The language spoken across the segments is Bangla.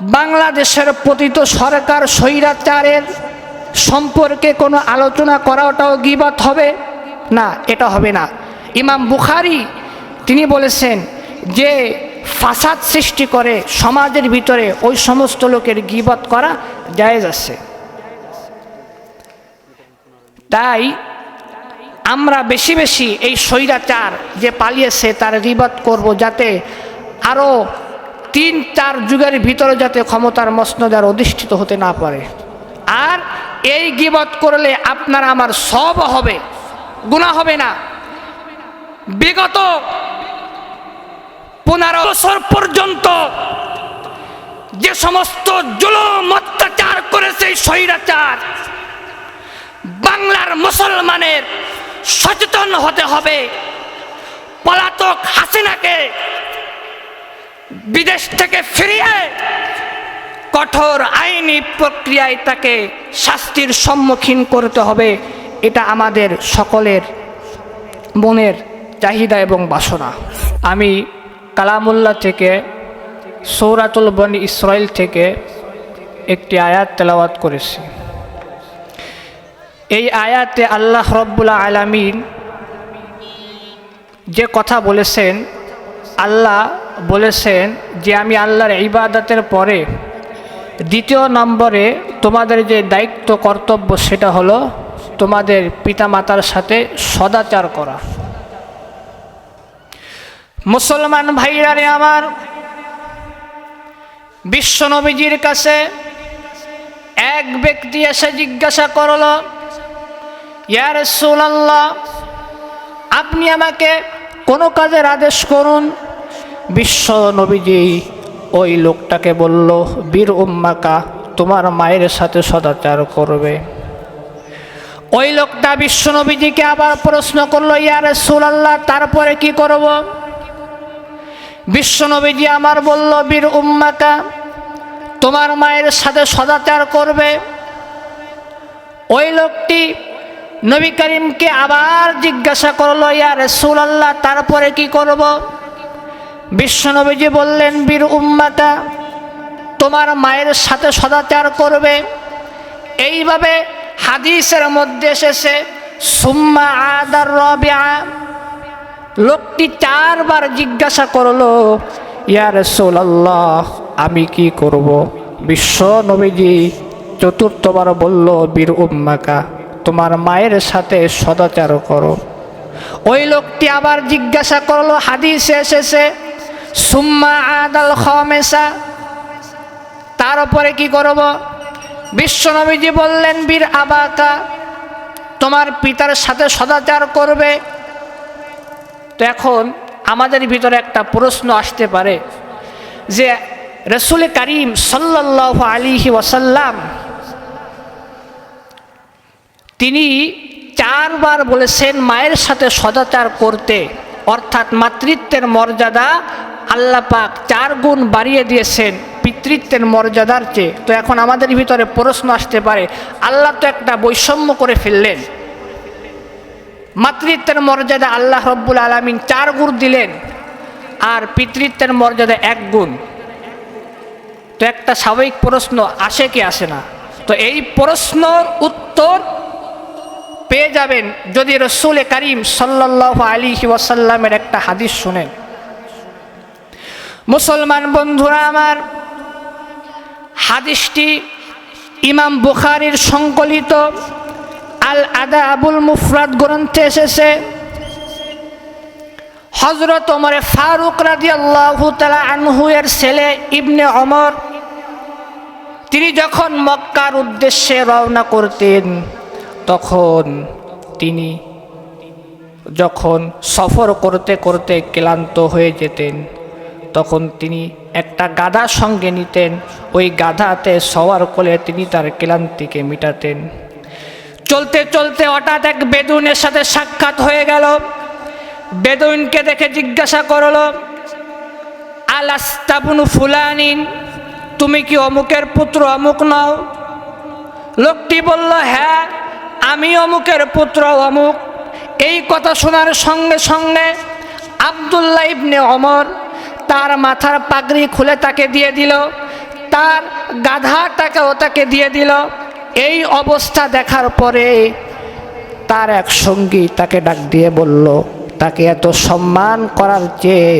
বাংলাদেশের পতিত সরকার স্বৈরাচারের সম্পর্কে কোনো আলোচনা করাটাও গিবাত হবে? না, এটা হবে না। ইমাম বুখারি, তিনি বলেছেন যে ফাসাদ সৃষ্টি করে সমাজের ভিতরে ওই সমস্ত লোকের গিবত করা জায়েজ আছে। তাই আমরা বেশি বেশি এই স্বৈরাচার যে পালিয়েছে তার গিবত করব যাতে আরও তিন চার যুগের ভিতরে যাতে ক্ষমতার মসনদার অধিষ্ঠিত হতে না পারে। আর এই গিবত করলে আপনার আমার সব হবে গুণা হবে না। বিগত পনেরো বছর পর্যন্ত যে সমস্ত জুলুম, অত্যাচার করেছে স্বৈরাচার, বাংলার মুসলমানের সচেতন হতে হবে। পলাতক হাসিনাকে বিদেশ থেকে ফিরিয়ে কঠোর আইনি প্রক্রিয়ায় তাকে শাস্তির সম্মুখীন করতে হবে, এটা আমাদের সকলের মনের চাহিদা এবং বাসনা। আমি কালামুল্লাহ থেকে, সৌরাতুল বনি ইসরায়েল থেকে একটি আয়াত তেলাওয়াত করেছি। এই আয়াতে আল্লাহ রব্বুল্লা আলামিন যে কথা বলেছেন, আল্লাহ বলেছেন যে আমি আল্লাহর ইবাদতের পরে দ্বিতীয় নম্বরে তোমাদের যে দায়িত্ব, কর্তব্য সেটা হলো তোমাদের পিতামাতার সাথে সদাচার করা। মুসলমান ভাইরারে আমার বিশ্বনবীজির কাছে এক ব্যক্তি এসে জিজ্ঞাসা করল ইয়ার সুলাল্লাহ আপনি আমাকে কোনো কাজের আদেশ করুন? বিশ্ব নবীজি ওই লোকটাকে বলল, বীর উম্মাকা, তোমার মায়ের সাথে সদাচার করবে। ওই লোকটা বিশ্ব নবীজিকে আবার প্রশ্ন করল ইয়ার সুলাল্লাহ তারপরে কি করব? বিশ্ব নবীজি আমার বলল, বীর উম্মাকা, তোমার মায়ের সাথে সদাচার করবে। ওই লোকটি নবী করিমকে আবার জিজ্ঞাসা করল, ইয়া রসুলাল্লাহ, তারপরে কি করব? বিশ্বনবীজি বললেন, বীর উম্মাতা, তোমার মায়ের সাথে সদাচার করবে। এইভাবে হাদিসের মধ্যে এসেছে, সুম্মা আদার রবিআ। লোকটি চারবার জিজ্ঞাসা করল, ইয়া রসুলাল্লাহ, আমি কি করব? বিশ্ব নবীজি চতুর্থবার বলল, বীর উম্মাকা তোমার মায়ের সাথে সদাচার করো। ওই লোকটি আবার জিজ্ঞাসা করল, হাদিসে এসেছে সুম্মা আদাল খমেসা। তার উপরে কি করব? বিশ্বনবীজি বললেন, বীর আবাকা তোমার পিতার সাথে সদাচার করবে। তো এখন আমাদের ভিতরে একটা প্রশ্ন আসতে পারে যে, রসুল করিম সাল্লাহ আলিহি ওয়াসাল্লাম তিনি চারবার বলেছেন, মায়ের সাথে সদাচার করতে, অর্থাৎ মাতৃত্বের মর্যাদা আল্লাহ পাক চার গুণ বাড়িয়ে দিয়েছেন পিতৃত্বের মর্যাদার চেয়ে। তো এখন আমাদের ভিতরে প্রশ্ন আসতে পারে, আল্লাহ তো একটা বৈষম্য করে ফেললেন। মাতৃত্বের মর্যাদা আল্লাহ রব্বুল আলমিন চার গুণ দিলেন আর পিতৃত্বের মর্যাদা এক গুণ। তো একটা স্বাভাবিক প্রশ্ন আসে কি আসে না? তো এই প্রশ্নর উত্তর পেয়ে যাবেন যদি রসুল করিম সাল্লাহ আলী ওয়াসাল্লামের একটা হাদিস শুনেন। মুসলমান বন্ধুরা আমার, হাদিসটি ইমাম বুখারির সংকলিত আল আদা আবুল মুফরাদ গ্রন্থে এসেছে। হজরত ওমরে ফারুক রাজি আল্লাহ আনহু এর ছেলে ইবনে অমর তিনি যখন মক্কার উদ্দেশ্যে রওনা করতেন, তখন তিনি যখন সফর করতে করতে ক্লান্ত হয়ে যেতেন। তখন তিনি একটা গাধা সঙ্গে নিতেন। ওই গাধাতে সওয়ার করে তিনি তার ক্লান্তিকে মিটাতেন। চলতে চলতে হঠাৎ এক বেদুনের সাথে সাক্ষাৎ হয়ে গেল। বেদুইনকে দেখে জিজ্ঞাসা করল আলাস্তাবুন ফুলানিন? তুমি কি অমুকের পুত্র অমুক নও? লোকটি বলল হ্যাঁ আমি অমুকের পুত্র অমুক। এই কথা শোনার সঙ্গে সঙ্গে আবদুল্লাহ ইবনে অমর তার মাথার পাগড়ি খুলে তাকে দিয়ে দিল। তার গাধাটাকেও তাকে দিয়ে দিল। এই অবস্থা দেখার পরে তার এক সঙ্গী তাকে ডাক দিয়ে বলল, তাকে এত সম্মান করার চেয়ে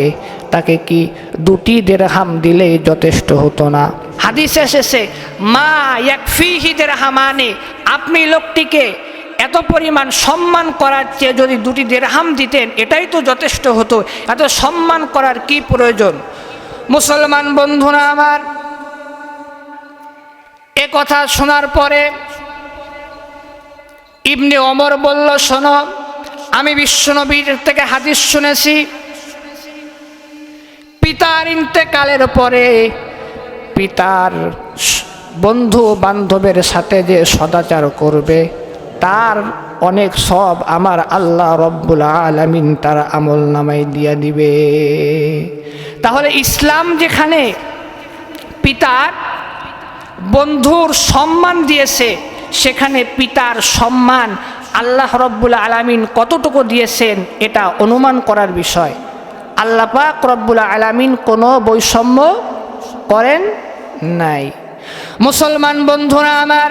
তাকে কি দুটি দেড়হাম দিলেই যথেষ্ট হতো না? হাদিস এসেছে, মা এক একফিহি দেড়হামানে, আপনি লোকটিকে এত পরিমাণ সম্মান করার চেয়ে যদি দুটি দেড়হাম দিতেন, এটাই তো যথেষ্ট হতো। এত সম্মান করার কি প্রয়োজন? মুসলমান বন্ধুরা আমার, এ কথা শোনার পরে ইবনে অমর বলল, শোনো, আমি বিশ্বনবীর থেকে হাদিস শুনেছি, পিতার ইন্তেকালের পরে পিতার বন্ধু বান্ধবের সাথে যে সদাচার করবে তার অনেক সব আমার আল্লাহ রব্বুল আলমিন তার আমল নামাই দিয়ে দিবে। তাহলে ইসলাম যেখানে পিতার বন্ধুর সম্মান দিয়েছে, সেখানে পিতার সম্মান আল্লাহ রব্বুল আলামিন কতটুকু দিয়েছেন, এটা অনুমান করার বিষয়। আল্লাহ পাক রব্বুল আলামিন কোনো বৈষম্য করেন নাই। মুসলমান বন্ধুরা আমার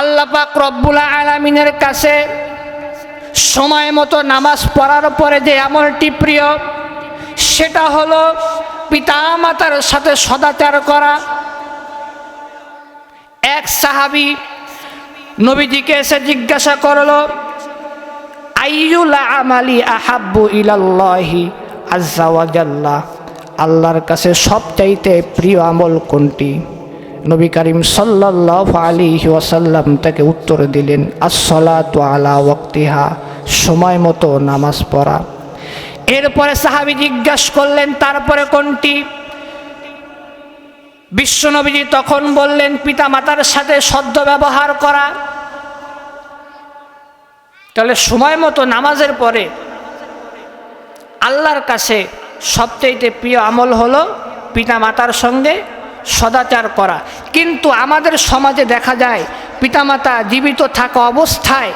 আল্লাহ পাক রব্বুল আলামিনের কাছে সময় মতো নামাজ পড়ার পরে যে আমলটি প্রিয়, সেটা হলো পিতা মাতার সাথে সদাচার করা। এক সাহাবি নবীজিকে এসে জিজ্ঞাসা করল, আইয়ুল আমালি আহাব্বু ইলাল্লাহি আজ্জা আল্লাহর কাছে সবচাইতে প্রিয় আমল কোনটি? নবী করিম সাল্লাল্লাহু আলাইহি ওয়াসাল্লাম তাকে উত্তর দিলেন, আসসালাতু আলা ওয়াক্তিহা সময় মতো নামাজ পড়া। এরপরে সাহাবি জিজ্ঞাসা করলেন, তারপরে কোনটি? বিশ্বনবীজি তখন বললেন পিতা মাতার সাথে সদ্য ব্যবহার করা। তাহলে সময় মতো নামাজের পরে আল্লাহর কাছে সবচেয়ে প্রিয় আমল হলো পিতা মাতার সঙ্গে সদাচার করা। কিন্তু আমাদের সমাজে দেখা যায়, পিতামাতা জীবিত থাকা অবস্থায়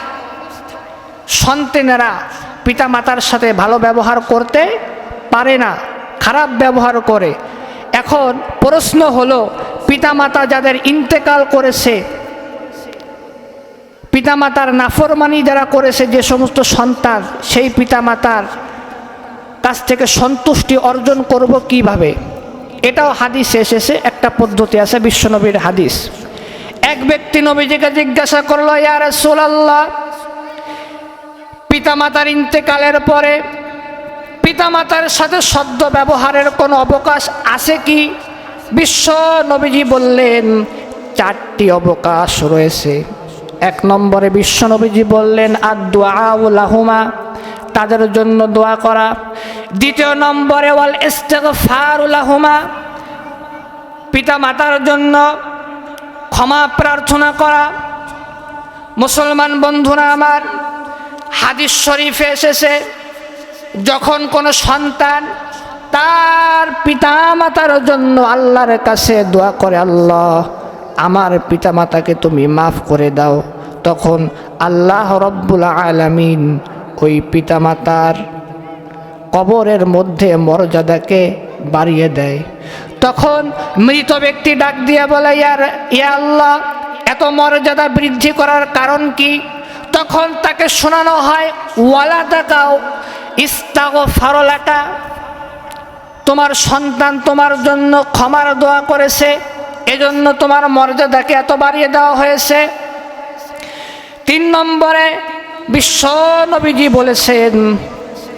সন্তানেরা পিতামাতার সাথে ভালো ব্যবহার করতে পারে না, খারাপ ব্যবহার করে। এখন প্রশ্ন হলো, পিতামাতা যাদের ইন্তেকাল করেছে, পিতামাতার নাফরমানি যারা করেছে, যে সমস্ত সন্তান, সেই পিতামাতার কাছ থেকে সন্তুষ্টি অর্জন করব কীভাবে? এটাও হাদিস এসেছে, একটা পদ্ধতি আছে, বিশ্বনবীর হাদিস। এক ব্যক্তি নবীজিকে জিজ্ঞাসা করল ইয়ার সোলাল্লাহ পিতামাতার ইন্তেকালের পরে পিতামাতার সাথে সদ্য ব্যবহারের কোনো অবকাশ আছে কি? বিশ্ব নবীজি বললেন, চারটি অবকাশ রয়েছে। এক নম্বরে বিশ্ব নবীজি বললেন আদুআলাহুমা তাদের জন্য দোয়া করা। দ্বিতীয় নম্বরে, ওয়াল ইস্তেগফারুলাহুমা পিতা মাতার জন্য ক্ষমা প্রার্থনা করা। মুসলমান বন্ধুরা আমার, হাদিস শরীফে এসেছে, যখন কোনো সন্তান তার পিতা মাতার জন্য আল্লাহর কাছে দোয়া করে, আল্লাহ, আমার পিতা মাতাকে তুমি মাফ করে দাও। তখন আল্লাহ রব্বুল আলামিন ওই পিতা মাতার কবরের মধ্যে মর্যাদাকে বাড়িয়ে দেয়। তখন মৃত ব্যক্তি ডাক দিয়ে বলে ইয়ার ইয়া আল্লাহ, এত মর্যাদা বৃদ্ধি করার কারণ কি? তখন তাকে শোনানো হয়, ওয়ালা তাকাও ইস্তাগ ফারলাকা তোমার সন্তান তোমার জন্য ক্ষমার দোয়া করেছে, এজন্য তোমার মর্যাদাকে এত বাড়িয়ে দেওয়া হয়েছে। তিন নম্বরে বিশ্ব নবীজি বলেছেন,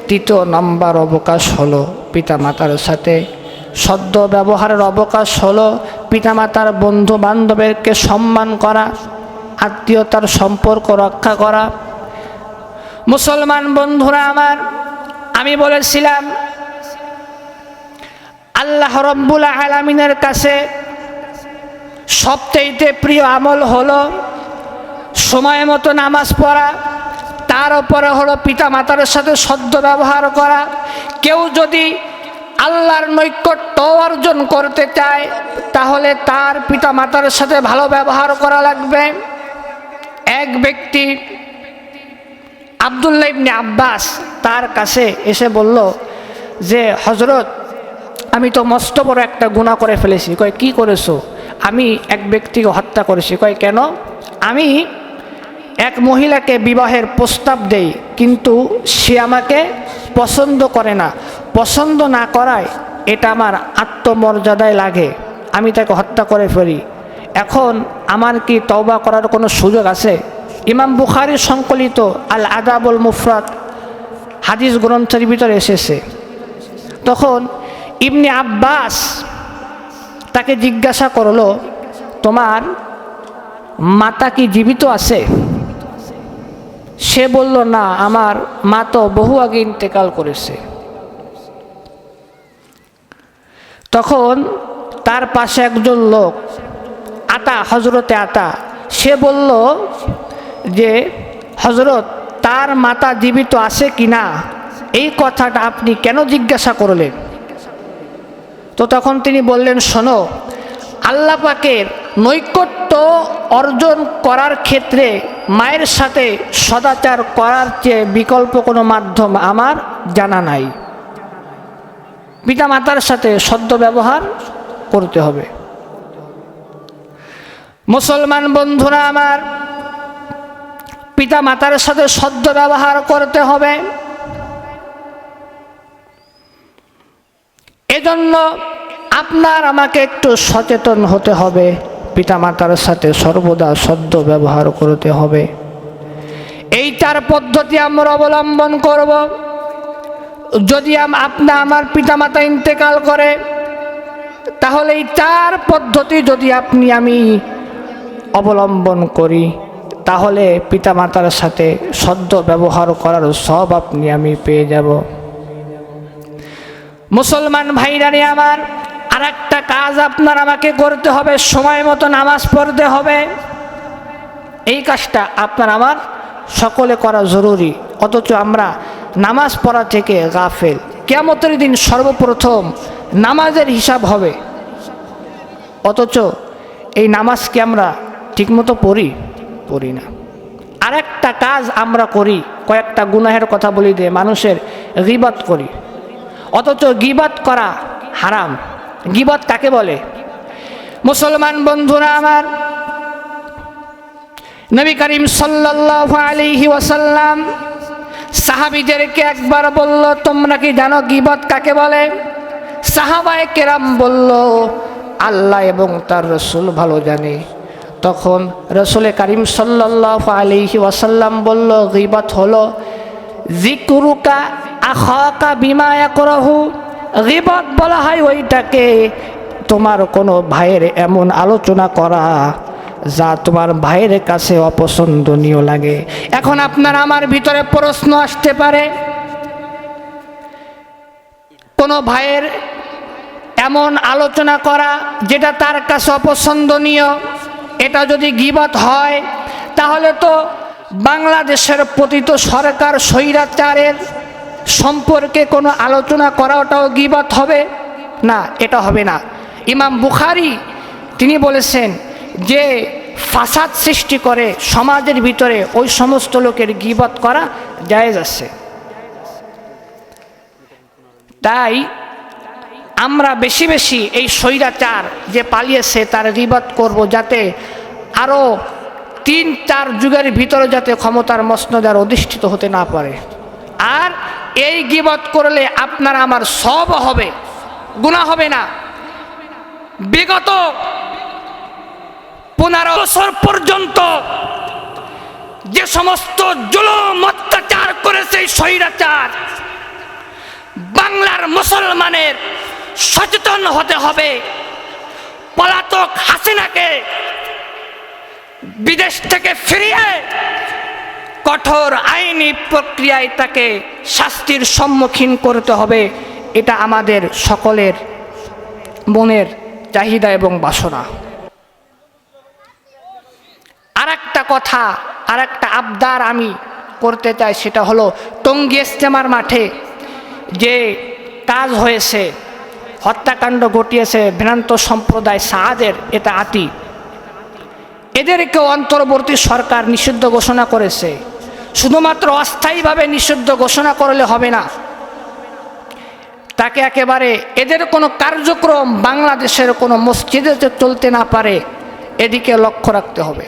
তৃতীয় নম্বর অবকাশ হলো পিতামাতার সাথে। সদ্য ব্যবহারের অবকাশ হলো পিতামাতার বন্ধু বান্ধবেরকে সম্মান করা, আত্মীয়তার সম্পর্ক রক্ষা করা। মুসলমান বন্ধুরা আমার, আমি বলেছিলাম, আল্লাহ রব্বুল আলমিনের কাছে সবচেয়ে প্রিয় আমল হলো সময় মতো নামাজ পড়া। তার উপরে হলো পিতা মাতার সাথে সদ্য ব্যবহার করা। কেউ যদি আল্লাহর নৈকট্য অর্জন করতে চায়, তাহলে তার পিতা মাতার সাথে ভালো ব্যবহার করা লাগবে। এক ব্যক্তি আবদুল্লাহ ইবনে আব্বাস তার কাছে এসে বলল যে হজরত আমি তো মস্ত বড় একটা গুণা করে ফেলেছি। কয়, কি করেছ? আমি এক ব্যক্তিকে হত্যা করেছি। কয়, কেন? আমি এক মহিলাকে বিবাহের প্রস্তাব দেই, কিন্তু সে আমাকে পছন্দ করে না। পছন্দ না করায় এটা আমার আত্মমর্যাদায় লাগে। আমি তাকে হত্যা করে ফেলি। এখন আমার কি তওবা করার কোনো সুযোগ আছে? ইমাম বুখারি সংকলিত আল আদাবুল মুফরাত হাদিস গ্রন্থের ভিতরে এসেছে। তখন ইবনে আব্বাস তাকে জিজ্ঞাসা করল, তোমার মাতা কি জীবিত আছে? সে বলল, না, আমার মা তো বহু আগে ইন্তেকাল করেছে। তখন তার পাশে একজন লোক, আতা হজরতে আতা, সে বলল যে হজরত তার মাতা জীবিত আছে কি না এই কথাটা আপনি কেন জিজ্ঞাসা করলেন? তো তখন তিনি বললেন, শোনো, আল্লাহ পাকের নৈকট্য অর্জন করার ক্ষেত্রে মায়ের সাথে সদাচার করার চেয়ে বিকল্প কোনো মাধ্যম আমার জানা নাই। পিতা মাতার সাথে সদ্য ব্যবহার করতে হবে। মুসলমান বন্ধুরা আমার পিতা মাতার সাথে সদ্য ব্যবহার করতে হবে। এজন্য আপনার আমাকে একটু সচেতন হতে হবে। পিতামাতার সাথে সর্বদা সদ্য ব্যবহার করতে হবে। এই চার পদ্ধতি আমরা অবলম্বন করব। যদি আপনা আমার পিতামাতা ইন্তেকাল করে, তাহলে এই চার পদ্ধতি যদি আপনি আমি অবলম্বন করি, তাহলে পিতামাতার সাথে সদ্য ব্যবহার করার সব আপনি আমি পেয়ে যাব। মুসলমান ভাইরারে আমার আর একটা কাজ আপনার আমাকে করতে হবে, সময় মতো নামাজ পড়তে হবে। এই কাজটা আপনার আমার সকলে করা জরুরি, অথচ আমরা নামাজ পড়া থেকে গাফেল। কেমতের দিন সর্বপ্রথম নামাজের হিসাব হবে। অথচ এই নামাজকে আমরা ঠিকমতো পড়ি পড়ি না। আর একটা কাজ আমরা করি, কয়েকটা গুনাহের কথা বলি দিয়ে মানুষের গিবাত করি। অথচ গিবাত করা হারাম। গিবত কাকে বলে? মুসলমান বন্ধুরা আমার, নবী করিম সাল্লাল্লাহু আলাইহি ওয়াসাল্লাম সাহাবীদেরকে একবার বলল, তোমরা কি জানো গিবত কাকে বলে? সাহাবায়ে কেরাম বলল, আল্লাহ এবং তার রসুল ভালো জানে। তখন রসুল করিম সাল্লাল্লাহু আলাইহি ওয়াসাল্লাম বলল, গিবত হলো জিকুরুকা আখাকা বিমায়া ইয়াকরাহু। গিবত বলা হয় ওইটাকে। তোমার কোনো ভাইয়ের এমন আলোচনা করা যা তোমার ভাইয়ের কাছে অপছন্দনীয় লাগে। এখন আপনার আমার ভিতরে প্রশ্ন আসতে পারে। কোনো ভাইয়ের এমন আলোচনা করা যেটা তার কাছে অপছন্দনীয়, এটা যদি গিবত হয়, তাহলে তো বাংলাদেশের পতিত সরকার স্বৈরাচারের সম্পর্কে কোনো আলোচনা করা ওটাও গিবত হবে? না, এটা হবে না। ইমাম বুখারি, তিনি বলেছেন যে ফাসাদ সৃষ্টি করে সমাজের ভিতরে ওই সমস্ত লোকের গিবত করা জায়েজ আছে। তাই আমরা বেশি বেশি এই স্বৈরাচার যে পালিয়েছে তার গিবত করব যাতে আরও তিন চার যুগের ভিতরে যাতে ক্ষমতার মসনদার অধিষ্ঠিত হতে না পারে। এই গিবত করলে আপনার আমার সব হবে, গুণা হবে না। বিগত পনেরো বছর পর্যন্ত যে সমস্ত জুলুম, অত্যাচার করেছে স্বৈরাচার, বাংলার মুসলমানের সচেতন হতে হবে। পলাতক হাসিনাকে বিদেশ থেকে ফিরিয়ে কঠোর আইনি প্রক্রিয়ায় তাকে শাস্তির সম্মুখীন করতে হবে, এটা আমাদের সকলের মনের চাহিদা এবং বাসনা। আর একটা কথা আর একটা আবদার আমি করতে চাই, সেটা হলো টঙ্গি ইস্তেমার মাঠে যে কাজ হয়েছে, হত্যাকাণ্ড ঘটিয়েছে ভ্রান্ত সম্প্রদায় সাহাদের, এটা আতি এদেরকে অন্তর্বর্তী সরকার নিষিদ্ধ ঘোষণা করেছে। শুধুমাত্র অস্থায়ীভাবে নিষিদ্ধ ঘোষণা করলে হবে না। তাকে একেবারে এদের কোনো কার্যক্রম বাংলাদেশের কোনো মসজিদে যে চলতে না পারে, এদিকে লক্ষ্য রাখতে হবে।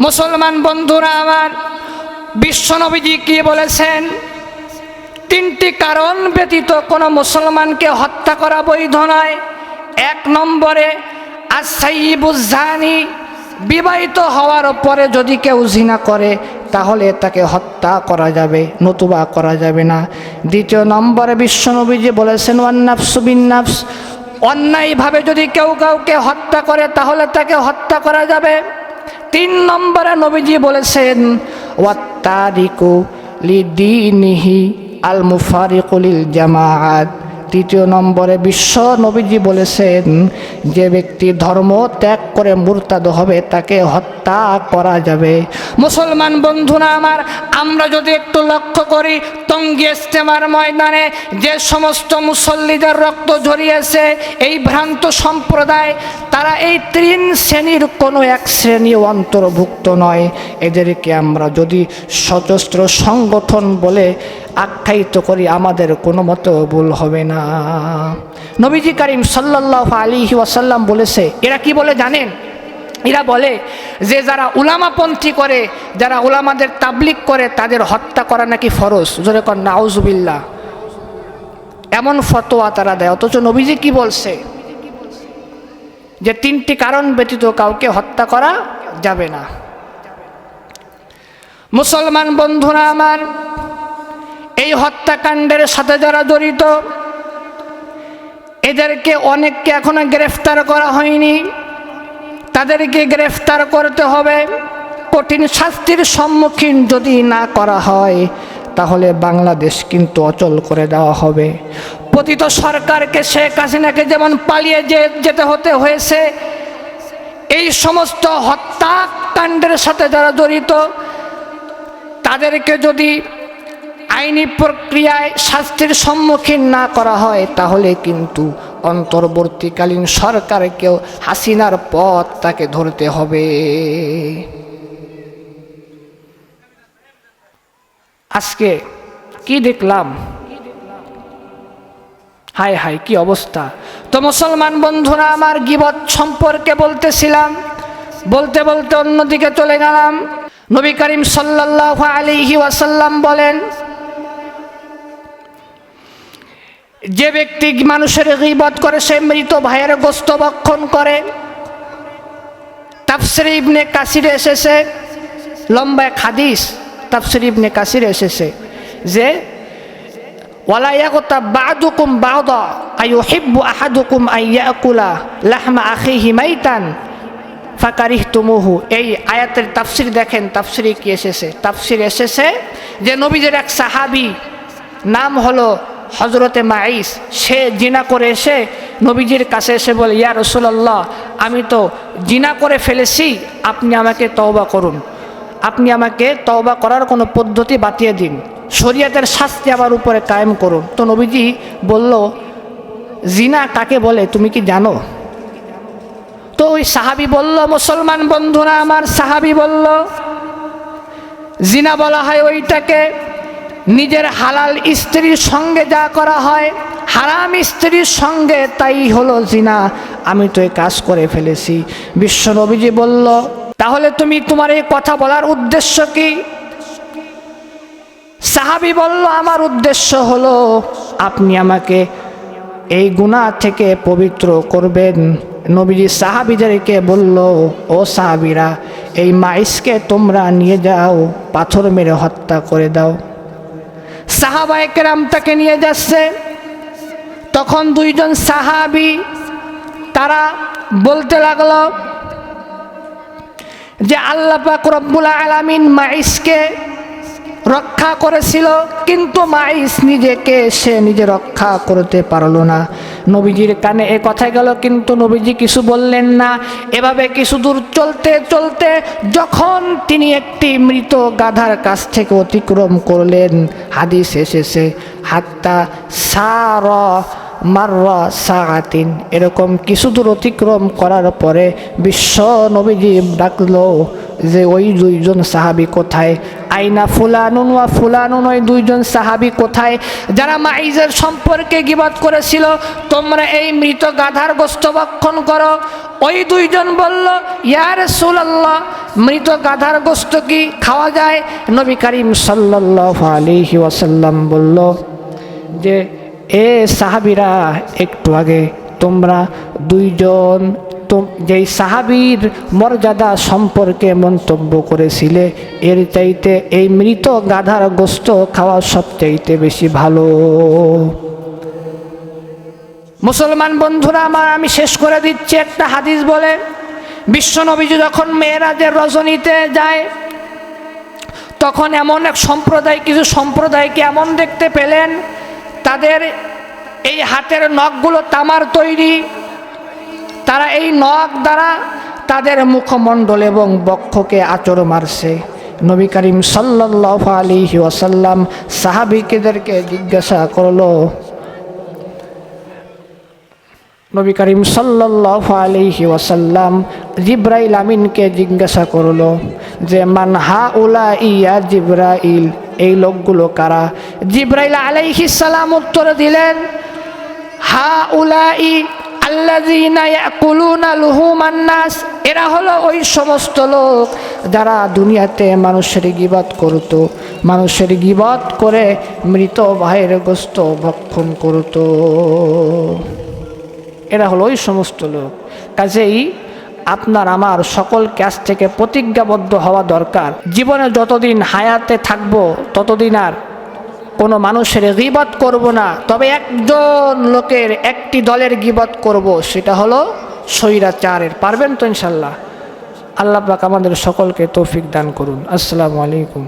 মুসলমান বন্ধুরা আমার বিশ্বনবীজি কি বলেছেন? তিনটি কারণ ব্যতীত কোনো মুসলমানকে হত্যা করা বৈধ নয়। এক নম্বরে আসাইবুজানি বিবাহিত হওয়ার পরে যদি কেউ জিনা করে তাহলে তাকে হত্যা করা যাবে, নতুবা করা যাবে না। দ্বিতীয় নম্বরে বিশ্বনবীজি বলেছেন ওয়ান্নাফস বিন্নাফস অন্যায়ভাবে যদি কেউ কাউকে হত্যা করে, তাহলে তাকে হত্যা করা যাবে। তিন নম্বরে নবীজি বলেছেন, ওয়াত্তারিকু লিদিনিহি আল মুফারিকুলিল জামাআত। তৃতীয় নম্বরে বিশ্ব নবীজি বলেছেন, যে ব্যক্তি ধর্ম ত্যাগ করে মুরতাদ হবে, তাকে হত্যা করা যাবে। মুসলমান বন্ধুরা আমার, আমরা যদি একটু লক্ষ্য করি, টঙ্গী ইস্তেমার ময়দানে যে সমস্ত মুসল্লিদের রক্ত ঝরিয়েছে, এই ভ্রান্ত সম্প্রদায়, তারা এই তিন শ্রেণির কোনো এক শ্রেণি অন্তর্ভুক্ত নয়। এদেরকে আমরা যদি সশস্ত্র সংগঠন বলে আখ্যায়িত করি, আমাদের কোনো মতো ভুল হবে না। নবীজি করিম সাল্লাহ আলী ওয়াসাল্লাম বলেছে, এরা কি বলে জানেন? এরা বলে যে যারা উলামাপন্থী করে, যারা উলামাদের তাবলিক করে, তাদের হত্যা করা নাকি ফরজ। জোরে কর নাউজুবিল্লা এমন ফতোয়া তারা দেয়। অথচ নবীজি কি বলছে? যে তিনটি কারণ ব্যতীত কাউকে হত্যা করা যাবে না। মুসলমান বন্ধুরা আমার এই হত্যাকাণ্ডের সাথে যারা জড়িত, এদেরকে অনেককে এখনও গ্রেফতার করা হয়নি। তাদেরকে গ্রেফতার করতে হবে। কঠিন শাস্তির সম্মুখীন যদি না করা হয়, তাহলে বাংলাদেশ কিন্তু অচল করে দেওয়া হবে। পতিত সরকারকে শেখ হাসিনাকে যেমন পালিয়ে যেতে হতে হয়েছে, এই সমস্ত হত্যাকাণ্ডের সাথে যারা জড়িত, তাদেরকে যদি আইনি প্রক্রিয়ায় শাস্তির সম্মুখীন না করা হয়, তাহলে কিন্তু অন্তর্বর্তীকালীন সরকারকেও হাসিনার পথ তাকে ধরতে হবে। আজকে কি দেখলাম? হায় হায়, কি অবস্থা? তো মুসলমান বন্ধুরা, আমার গিবত সম্পর্কে বলতেছিলাম। বলতে বলতে অন্যদিকে চলে গেলাম। নবী করিম সাল্লাহ আলিহি ওয়াসাল্লাম বলেন যে ব্যক্তি মানুষের গিবত করে, সে মৃত ভাইয়ের গোস্ত বক্ষণ করে। তাফসির ইবনে কাসির এসেছে। লম্বা এক হাদিস তাফসির ইবনে কাসির এসেছে যে, ওয়ালা ইয়াকুতা বাদুকুম বাদা, আইয়ুহিব্বু আহাদুকুম আইয়াকুলা লাহমা আখিহি মাইতান ফাকারিহ তুমুহু এই আয়াতের তাফসির দেখেন, তাফসিরে কি এসেছে? তাফসির এসেছে যে নবীজের এক সাহাবি, নাম হলো হজরতে মাইস সে জিনা করে এসে নবীজির কাছে এসে বলে, ইয়া রসুল্লাহ আমি তো জিনা করে ফেলেছি, আপনি আমাকে তওবা করুন। আপনি আমাকে তওবা করার কোনো পদ্ধতি বাতিয়ে দিন। শরীয়তের শাস্তি আমার উপরে কায়েম করুন। তো নবীজি বলল, জিনা কাকে বলে, তুমি কি জানো? তো ওই সাহাবি বলল, মুসলমান বন্ধুরা, আমার সাহাবি বলল, জিনা বলা হয় ওইটাকে নিজের হালাল স্ত্রীর সঙ্গে যা করা হয়, হারাম স্ত্রীর সঙ্গে তাই হলো জিনা। আমি তো এই কাজ করে ফেলেছি। বিশ্ব নবীজি বলল, তাহলে তুমি তোমার এই কথা বলার উদ্দেশ্য কি? সাহাবি বলল, আমার উদ্দেশ্য হলো, আপনি আমাকে এই গুণা থেকে পবিত্র করবেন। নবীজি সাহাবিদেরকে বলল, ও সাহাবিরা, এই মাইসকে তোমরা নিয়ে যাও, পাথর মেরে হত্যা করে দাও। সাহাবায় কেরাম তাকে নিয়ে যাচ্ছে। তখন দুইজন সাহাবি তারা বলতে লাগল যে আল্লাহ রব্বুল আলামিন মাইসকে রক্ষা করেছিল, কিন্তু মাইস নিজেকে সে নিজে রক্ষা করতে পারল না। নবীজির কানে এ কথা গেল, কিন্তু নবীজি কিছু বললেন না। এভাবে কিছু দূর চলতে চলতে যখন তিনি একটি মৃত গাধার কাছ থেকে অতিক্রম করলেন, হাদিস এসেছে, হাত্তা সার মাররা সাগাতিন এরকম কিছু দূর অতিক্রম করার পরে বিশ্ব নবীজি ডাকলো যে, ওই দুইজন সাহাবি কোথায়? আইনা ফুলানুন ওয়া ফুলানুন, ওই দুইজন সাহাবি কোথায়? যারা মাইজের সম্পর্কে গিবাদ করেছিল, তোমরা এই মৃত গাধার গোস্ত ভক্ষণ করো। ওই দুইজন বলল ইয়ার সুলাল্লাহ মৃত গাধার গোস্ত কি খাওয়া যায়? নবী করিম সাল্লাল্লাহু আলাইহি ওয়াসাল্লাম বলল যে এ সাহাবিরা, একটু আগে তোমরা দুইজন যেই সাহাবীর মর্যাদা সম্পর্কে মন্তব্য করেছিলে, এর চাইতে এই মৃত গাধার গোস্ত খাওয়া সবচাইতে বেশি ভালো। মুসলমান বন্ধুরা, আমার আমি শেষ করে দিচ্ছি একটা হাদিস বলে বিশ্বনবীজি যখন মেয়েরাজের রজনীতে যায়, তখন এমন এক সম্প্রদায়, কিছু সম্প্রদায়কে এমন দেখতে পেলেন তাদের এই হাতের নখগুলো তামার তৈরি। তারা এই নখ দ্বারা তাদের মুখমণ্ডল এবং বক্ষকে আচর মারছে। নবী করিম সাল্লাহ আলী ওয়াসাল্লাম সাহাবিকেদেরকে জিজ্ঞাসা করল, নবী করিম সাল্লাহ আলিহি ওয়াসাল্লাম জিব্রাইল আমিনকে জিজ্ঞাসা করল যে, মান হা উলা ইয়া জিব্রাইল? এই লোকগুলো কারা? জিব্রাইল সালাম উত্তর দিলেন হা উলা ই আল্লাযীনা ইয়াকুলুনা লুহুমান নাস। এরা হলো ওই সমস্ত লোক যারা দুনিয়াতে মানুষের গিবাদ করত, মানুষের গিবাদ করে মৃত ভাইয়ের গোস্ত ভক্ষণ করতো। এরা হলো ওই সমস্ত লোক। কাজেই আপনার, আমার সকল ক্যাশ থেকে প্রতিজ্ঞাবদ্ধ হওয়া দরকার। জীবনে যতদিন হায়াতে থাকব, ততদিন আর কোনো মানুষের গিবত করব না। তবে একজন লোকের একটি দলের গিবত করব, সেটা হলো সৈরাচারের পারবেন তো ইনশাল্লাহ? আল্লাহ পাক আমাদের সকলকে তৌফিক দান করুন। আসসালামু আলাইকুম।